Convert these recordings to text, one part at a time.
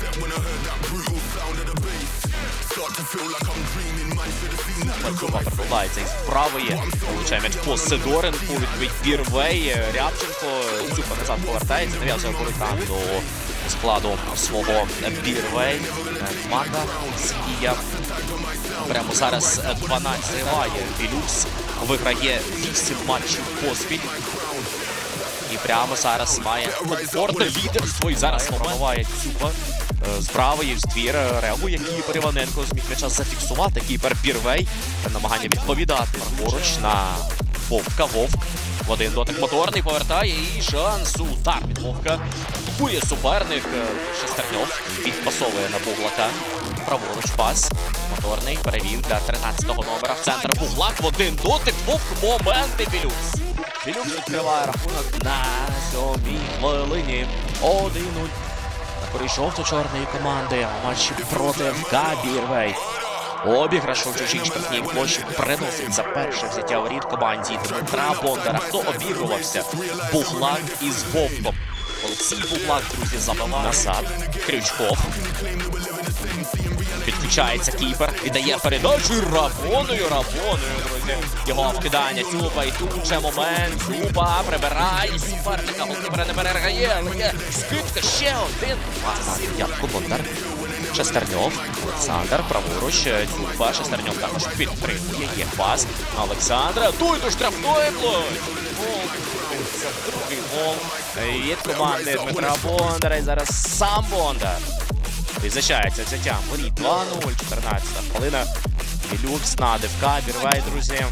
Yo. Pulled up to the set when I heard that brutal sound of the bass. Start to feel like I'm dreaming, man. Should have seen that look on my face. із правої. Получає м'яч по Сидоренку. Відповідь Бірвей. Рябченко. Цюпа назад повертається. Нав'язує воротам до складу свого Бірвей. Мага Сія. Прямо зараз 12 грає. Білюкс виграє 8 матчів поспіль. І прямо зараз має комфортне лідерство. І зараз пробиває Цюпа. В двір е, реагує Кіпер Іваненко. Зміг м'яча зафіксувати. Кіпер Бірвей. Намагання відповідати. Поруч на Вовка. Вовк. В один дотик моторний повертає і шанс. Удар від Вовка. Блокує суперник. Е, Шестерньов підпасовує на Буглака. Праворуч пас. Моторний перевів для 13-го номера в центр Буглак. В один дотик. Вовк. Моменти Білюкс. Білюкс відкриває рахунок на сьомій хвилині. 1-0 на користь жовто-чорної команди у матчі проти Габірвей. Бірвей. Обіграш у чужій штрафній площі приносить за перше взяття воріт команді Дмитра Бондара. Хто обігрувався? Буглак із Вовком. Олексій Буглак, друзі, забивав. назад. Крючков. Підключається кіпер, віддає передачу і Рабоною, Рабоною, друзі. Його вкидання Цюпа і тут же момент. Цюпа прибирає суперника, голкіпера не переграє, але скидка ще один. Пас. Бондар. Шестерньов, Олександр, праворуч, Цюпа, Шестерньов також підтримує, є пас на Олександра, той до штрафної. Другий гол від команди Дмитра Бондара. І зараз сам Бондар. Визначається взяттям. Воріт 2-0, 14 хвилина. Білюкс на ДФК, Бірвей, друзі.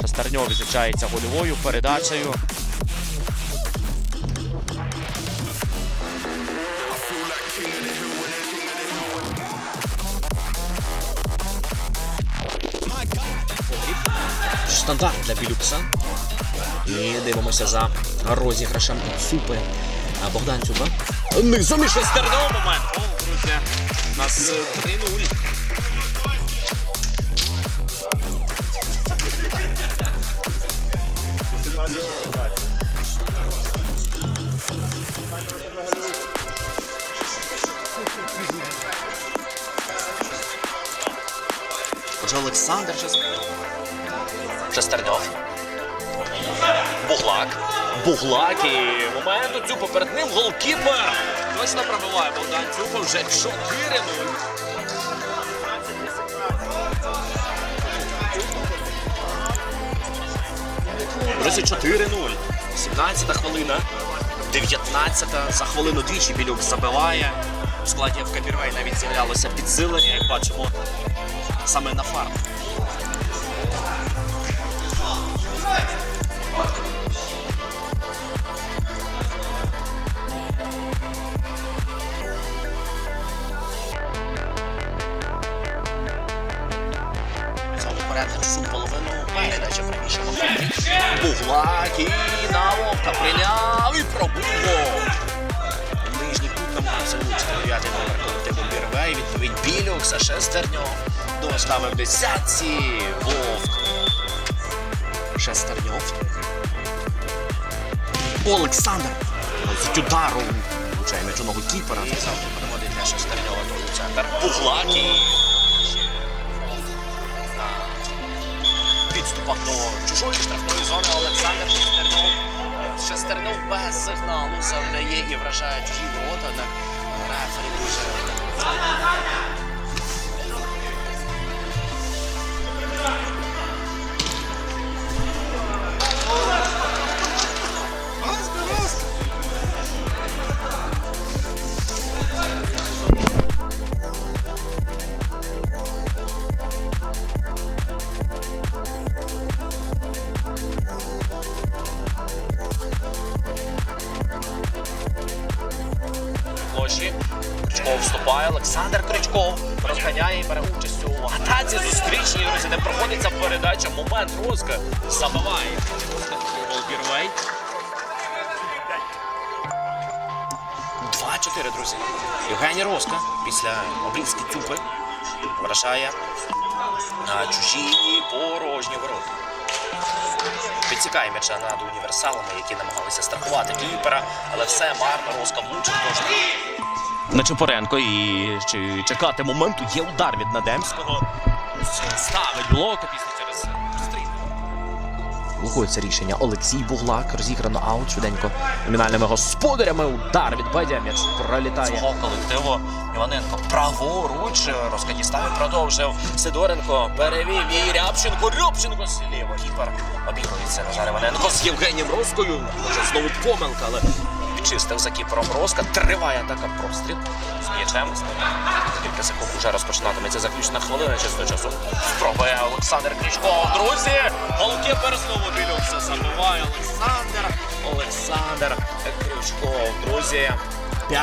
Шестерньов визначається гольовою передачею. Стандарт для Білюкса. І дивимося за розіграшем Цупи. А Богдан Цюпа. Низом і шестернов момент. О, друзі. У нас е, 3-0. Отже, Олександр Шестернов. Буглак. Буглак і момент Цюпа перед ним голкіпер. Точно пробиває Богдан Цюпа вже 4-0. Друзі, 4-0. 17-та хвилина. 19 за хвилину двічі Білюк забиває. У складі ФК Бірвей навіть з'являлося підсилення, як бачимо, саме на фарм. Буглак і на вовка прийняв і пробив гол. Нижній кут намагався влучити дев'ятий номер колективу Бірвей. Відповідь Білюкса, Шестерньов. Доставив десятці. Вовк. Шестерньов. Олександр. З удару. Влучає м'яч у кіпера. Переводить для Шестерньова другий центр. Буглак підступах до чужої штрафної зони Олександр Шестернов. Шестернов без сигналу завдає і вражає чужі ворота. Так Крючков. Олександр Крючков розганяє і бере участь у атаці зустрічній. Друзі, не проходиться передача. Момент Роска забиває. Бірвей. 2-4, друзі. Євгеній Роска після обрізки цюпи вражає на чужі порожні ворота. Підсікає м'яча над універсалами, які намагалися страхувати кіпера, але все марно, Роска влучив теж. Нечипоренко і чи чекати моменту. Є удар від Надемського. Ставить блок а після через стрій. Блокується рішення. Олексій Буглак розіграно аут швиденько. Номінальними господарями удар від Бедя. М'яч пролітає. Свого колективу Іваненко праворуч розкатіставив, продовжив Сидоренко, перевів і Рябченко, Рябченко зліво. Кіпер обігрується Назар Іваненко з Євгенієм Роскою. Може знову помилка, але відчистив за кіпером Роска. Триває атака простріл з м'ячем. Кілька секунд уже розпочинатиметься заключна хвилина чисто часу. Спробує Олександр Крічков. Друзі, голкіпер знову білюкся. Забиває Олександр. Олександр Крючков. Друзі, 5-2.